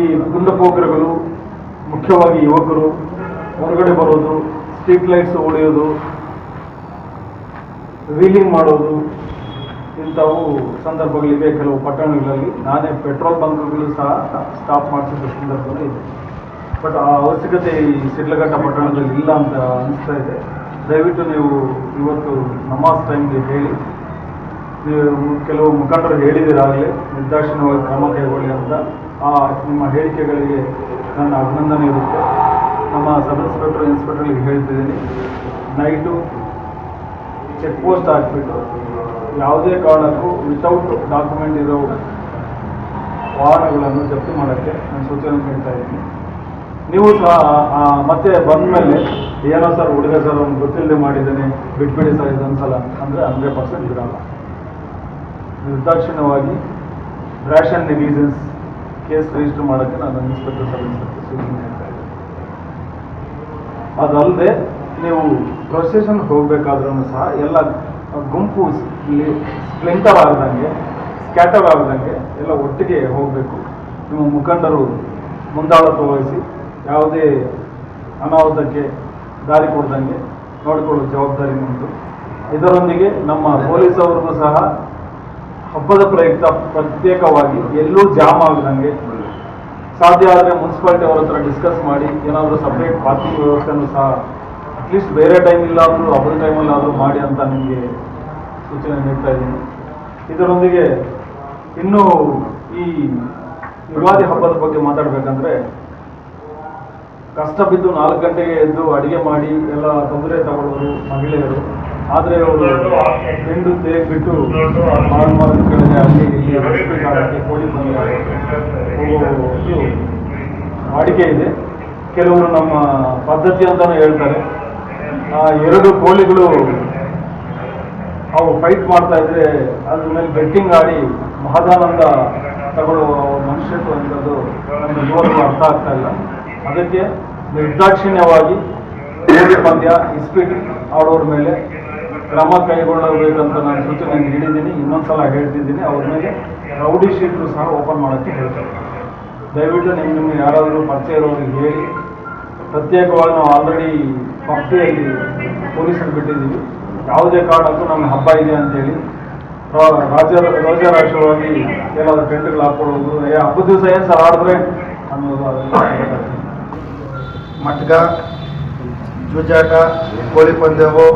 ಈ ಕುಂದಪೋಕರಗಳು ಮುಖ್ಯವಾಗಿ ಯುವಕರು, ಹೊರಗಡೆ ಬರೋದು, ಸ್ಟ್ರೀಟ್ ಲೈಟ್ಸ್ ಉಳಿಯೋದು ವೀಲಿಂಗ್ ಮಾಡೋದು, ಇಂಥವು ಸಂದರ್ಭಗಳಿವೆ. ಕೆಲವು ಪಟ್ಟಣಗಳಲ್ಲಿ ನಾನೇ ಪೆಟ್ರೋಲ್ ಬಂಕ್ಗಳು ಸಹ ಸ್ಟಾಪ್ ಮಾಡಿಸಿದ ಸಂದರ್ಭದಲ್ಲಿ ಇದೆ. ಬಟ್ ಆ ಅವಶ್ಯಕತೆ ಈ ಸಿಡ್ಲಘಟ್ಟ ಪಟ್ಟಣದಲ್ಲಿ ಇಲ್ಲ ಅಂತ ಅನಿಸ್ತಾ ಇದೆ. ದಯವಿಟ್ಟು ನೀವು ಇವತ್ತು ನಮಾಜ್ ಟೈಮ್ಗೆ ಹೇಳಿ. ನೀವು ಕೆಲವು ಮುಖಂಡರು ಹೇಳಿದಿರಾಗಲೇ ನಿರ್ದಾಕ್ಷಿಣ್ಯವಾಗಿ ಕ್ರಮ ಕೈಗೊಳ್ಳಿ ಅಂತ ಆ ನಿಮ್ಮ ಹೇಳಿಕೆಗಳಿಗೆ ನನ್ನ ಅಭಿನಂದನೆ ಇರುತ್ತೆ. ನಮ್ಮ ಸಬ್ ಇನ್ಸ್ಪೆಕ್ಟರ್ ಇನ್ಸ್ಪೆಕ್ಟರ್ಗೆ ಹೇಳ್ತಿದ್ದೀನಿ. ನೈಟು ಚೆಕ್ ಪೋಸ್ಟ್ ಹಾಕ್ಬಿಟ್ಟು ಯಾವುದೇ ಕಾರಣಕ್ಕೂ ವಿತೌಟ್ ಡಾಕ್ಯುಮೆಂಟ್ ಇರೋ ವಾಹನಗಳನ್ನು ಜಪ್ತಿ ಮಾಡೋಕ್ಕೆ ನಾನು ಸೂಚನೆ ನೀಡ್ತಾ ಇದ್ದೀನಿ. ನೀವು ಸಹ ಮತ್ತೆ ಬಂದ ಮೇಲೆ ಏನೋ ಸರ್ ಹುಡುಗ ಸರ್ ಅವ್ನು ಗೊತ್ತಿಲ್ಲದೆ ಮಾಡಿದ್ದಾನೆ, ಬಿಟ್ಬಿಡಿ ಸರ್ ಇದೊಂದ್ಸಲ ಅಂದರೆ ಹಂಡ್ರೆಡ್ ಪರ್ಸೆಂಟ್ ಇರಲ್ಲ ನಿರ್ದಾಕ್ಷಿಣ್ಯವಾಗಿ ರ್ಯಾಷನ್ ನೆಗ್ಲಿಜೆನ್ಸ್ ಕೇಸ್ ರಿಜಿಸ್ಟರ್ ಮಾಡೋಕ್ಕೆ ನಾನು ಇನ್ಸ್ಪೆಕ್ಟರ್ ಸಬ್ ಇನ್ಸ್ಪೆಕ್ಟರ್ ಸೂಚನೆ ಅದಲ್ಲದೆ ನೀವು ಪ್ರೊಸೆಷನ್ ಹೋಗಬೇಕಾದ್ರೂ ಸಹ ಎಲ್ಲ ಗುಂಪು ಸ್ಪ್ಲಿಂಟರ್ ಆಗದಂಗೆ, ಸ್ಕ್ಯಾಟರ್ ಆಗದಂಗೆ ಎಲ್ಲ ಒಟ್ಟಿಗೆ ಹೋಗಬೇಕು. ನಿಮ್ಮ ಮುಖಂಡರು ಮುಂದಾಳತ್ವ ವಹಿಸಿ ಯಾವುದೇ ಅನಾಹುತಕ್ಕೆ ದಾರಿ ಕೊಡ್ದಂಗೆ ನೋಡಿಕೊಳ್ಳೋ ಜವಾಬ್ದಾರಿ ನಿಮ್ಮದು ಇದರೊಂದಿಗೆ ನಮ್ಮ ಪೊಲೀಸ್ ಅವ್ರಿಗೂ ಸಹ ಹಬ್ಬದ ಪ್ರಯುಕ್ತ ಪ್ರತ್ಯೇಕವಾಗಿ ಎಲ್ಲೂ ಜಾಮ್ ಆಗದಂಗೆ ಸಾಧ್ಯ ಆದರೆ ಮುನ್ಸಿಪಾಲಿಟಿ ಅವರ ಹತ್ರ ಡಿಸ್ಕಸ್ ಮಾಡಿ, ಏನಾದರೂ ಸಪ್ರೇಟ್ ಪಾರ್ಕಿಂಗ್ ವ್ಯವಸ್ಥೆನೂ ಸಹ ಅಟ್ಲೀಸ್ಟ್ ಬೇರೆ ಟೈಮ್ ಇಲ್ಲಾದರೂ, ಹಬ್ಬದ ಟೈಮಲ್ಲಾದರೂ ಮಾಡಿ ಅಂತ ನಿಮಗೆ ಸೂಚನೆ ನೀಡ್ತಾ ಇದ್ದೀನಿ. ಇದರೊಂದಿಗೆ ಇನ್ನೂ ಈ ಯುಗಾದಿ ಹಬ್ಬದ ಬಗ್ಗೆ ಮಾತಾಡಬೇಕಂದ್ರೆ, ಕಷ್ಟ ಬಿದ್ದು ನಾಲ್ಕು ಗಂಟೆಗೆ ಎದ್ದು ಅಡುಗೆ ಮಾಡಿ, ಎಲ್ಲ ತೊಂದರೆ ತಗೊಳ್ಳೋರು ಮಹಿಳೆಯರು. ಆದರೆ ಅವರು ಬೆಂಡು ತೇಗ್ ಬಿಟ್ಟು ಮಾರಮಾರದ ಕಡೆಗೆ ಅಲ್ಲಿ ಇಲ್ಲಿ ಕಾಲಕ್ಕೆ ವಾಡಿಕೆ ಇದೆ. ಕೆಲವರು ನಮ್ಮ ಪದ್ಧತಿ ಅಂತಲೂ ಹೇಳ್ತಾರೆ. ಆ ಎರಡು ಕೋಳಿಗಳು ಅವು ಫೈಟ್ ಮಾಡ್ತಾ ಇದ್ರೆ ಅದ್ರ ಮೇಲೆ ಬೆಟ್ಟಿಂಗ್ ಆಡಿ ಮಹದಾನಂದ ತಗೊಳ್ಳುವ ಮನುಷ್ಯತ್ವ ಅಂತದ್ದು ನಮ್ಮ ಯುವಕರು ಅರ್ಥ ಆಗ್ತಾ ಇಲ್ಲ. ಅದಕ್ಕೆ ನಿರ್ದಾಕ್ಷಿಣ್ಯವಾಗಿ ಪಂದ್ಯ ಇಸ್ಪೀಟ್ ಆಡೋರ ಮೇಲೆ ಕ್ರಮ ಕೈಗೊಳ್ಳಬೇಕಂತ ನಾನು ಸೂಚನೆ ನೀಡಿದ್ದೀನಿ. ಇನ್ನೊಂದ್ಸಲ ಹೇಳ್ತಿದ್ದೀನಿ. ಅವ್ರ ಮೇಲೆ ರೌಡಿ ಶೀಟ್ರು ಸಹ ಓಪನ್ ಮಾಡೋಕ್ಕೆ ಹೇಳ್ತಾರೆ. ದಯವಿಟ್ಟು ನಿಮ್ಮ ನಿಮ್ಗೆ ಯಾರಾದರೂ ಪರಿಚಯ ಇರೋರಿಗೆ ಹೇಳಿ. ಪ್ರತ್ಯೇಕವಾಗಿ ನಾವು ಆಲ್ರೆಡಿ ಭಕ್ತಿಯಲ್ಲಿ ಪೊಲೀಸರು ಬಿಟ್ಟಿದ್ದೀವಿ. ಯಾವುದೇ ಕಾರಣಕ್ಕೂ ನಮ್ಮ ಹಬ್ಬ ಇದೆ ಅಂತೇಳಿ. ರಾಜ್ಯ ರಾಜ್ಯ ರಾಷ್ಟ್ರವಾಗಿ ಏನಾದರೂ ಟೆಂಟ್ಗಳು ಹಾಕ್ಕೊಳ್ಳೋದು ಹಬ್ಬದ ದಿವಸ ಏನು ಸರ್ ಆಡಿದ್ರೆ ಅನ್ನೋದು. ಮಟ್ಗ ಜೂಜಾಟ, ಕೋಳಿ ಪಂದ್ಯವು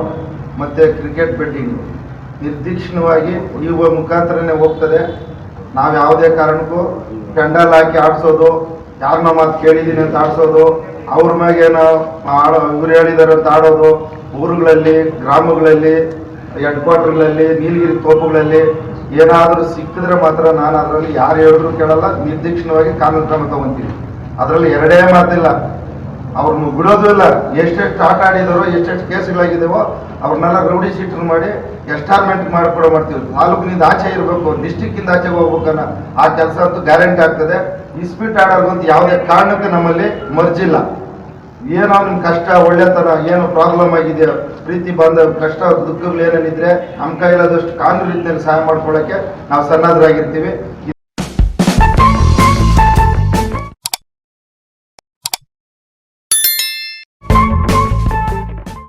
ಮತ್ತು ಕ್ರಿಕೆಟ್ ಬೆಟ್ಟಿಂಗ್ ನಿರ್ದಿಕ್ಷಣವಾಗಿ ಇವ ಮುಖಾಂತರನೇ ಹೋಗ್ತದೆ. ನಾವು ಯಾವುದೇ ಕಾರಣಕ್ಕೂ ಪೆಂಡಲ್ ಹಾಕಿ ಆಡಿಸೋದು ಯಾರನ್ನ ಮಾತು ಕೇಳಿದ್ದೀನಿ ಅಂತ ಆಡಿಸೋದು, ಅವ್ರ ಮ್ಯಾಗೇನೋ ಆಡೋ, ಇವ್ರು ಹೇಳಿದಾರೆ ಅಂತ ಆಡೋದು, ಊರುಗಳಲ್ಲಿ, ಗ್ರಾಮಗಳಲ್ಲಿ ಹೆಡ್ ಕ್ವಾರ್ಟರ್ಗಳಲ್ಲಿ ನೀಲಗಿರಿ ತೋಪುಗಳಲ್ಲಿ ಏನಾದರೂ ಸಿಕ್ಕಿದ್ರೆ ಮಾತ್ರ ನಾನು ಅದರಲ್ಲಿ ಯಾರು ಹೇಳಿದ್ರು ಕೇಳಲ್ಲ, ನಿರ್ದಿಕ್ಷಣವಾಗಿ ಕಾನೂನು ಕ್ರಮ ತಗೊಂತೀನಿ ಅದರಲ್ಲಿ ಎರಡೇ ಮಾತಿಲ್ಲ. ಅವ್ರನ್ನ ಬಿಡೋದು ಇಲ್ಲ. ಎಷ್ಟೆಷ್ಟು ಆಟ ಆಡಿದಾರೋ, ಎಷ್ಟೆಷ್ಟು ಕೇಸ್ಗಳಾಗಿದ್ದಾವೋ ಅವ್ರನ್ನೆಲ್ಲ ರೌಡಿ ಶೀಟರ್ ಮಾಡಿ, ಎಸ್ಟಾರ್ಮೆಂಟ್ ಮಾಡಿಕೊಡೋ ಮಾಡ್ತೀವಿ. ತಾಲೂಕಿನಿಂದ ಆಚೆ ಇರಬೇಕು ಡಿಸ್ಟಿಕ್ಕಿಂದ ಆಚೆ ಹೋಗ್ಬೇಕನ್ನ ಆ ಕೆಲಸ ಅಂತೂ ಗ್ಯಾರಂಟಿ ಆಗ್ತದೆ. ಇಸ್ಪೀಟ್ ಆಡೋರ್ಗಂತ ಯಾವುದೇ ಕಾರಣಕ್ಕೆ ನಮ್ಮಲ್ಲಿ ಮರ್ಜಿಲ್ಲ. ಏನೋ ನಿಮ್ಮ ಕಷ್ಟ, ಒಳ್ಳೆತನ, ಏನು ಪ್ರಾಬ್ಲಮ್ ಆಗಿದೆಯೋ, ಪ್ರೀತಿ ಬಂದ ಕಷ್ಟ, ದುಃಖಗಳು ಏನೇನಿದ್ರೆ ನಮ್ಮ ಕೈಲಾದಷ್ಟು ಕಾನೂನು ರೀತಿಯಲ್ಲಿ ಸಹಾಯ ಮಾಡ್ಕೊಳ್ಳೋಕ್ಕೆ ನಾವು ಸನ್ನದ್ಧರಾಗಿರ್ತೀವಿ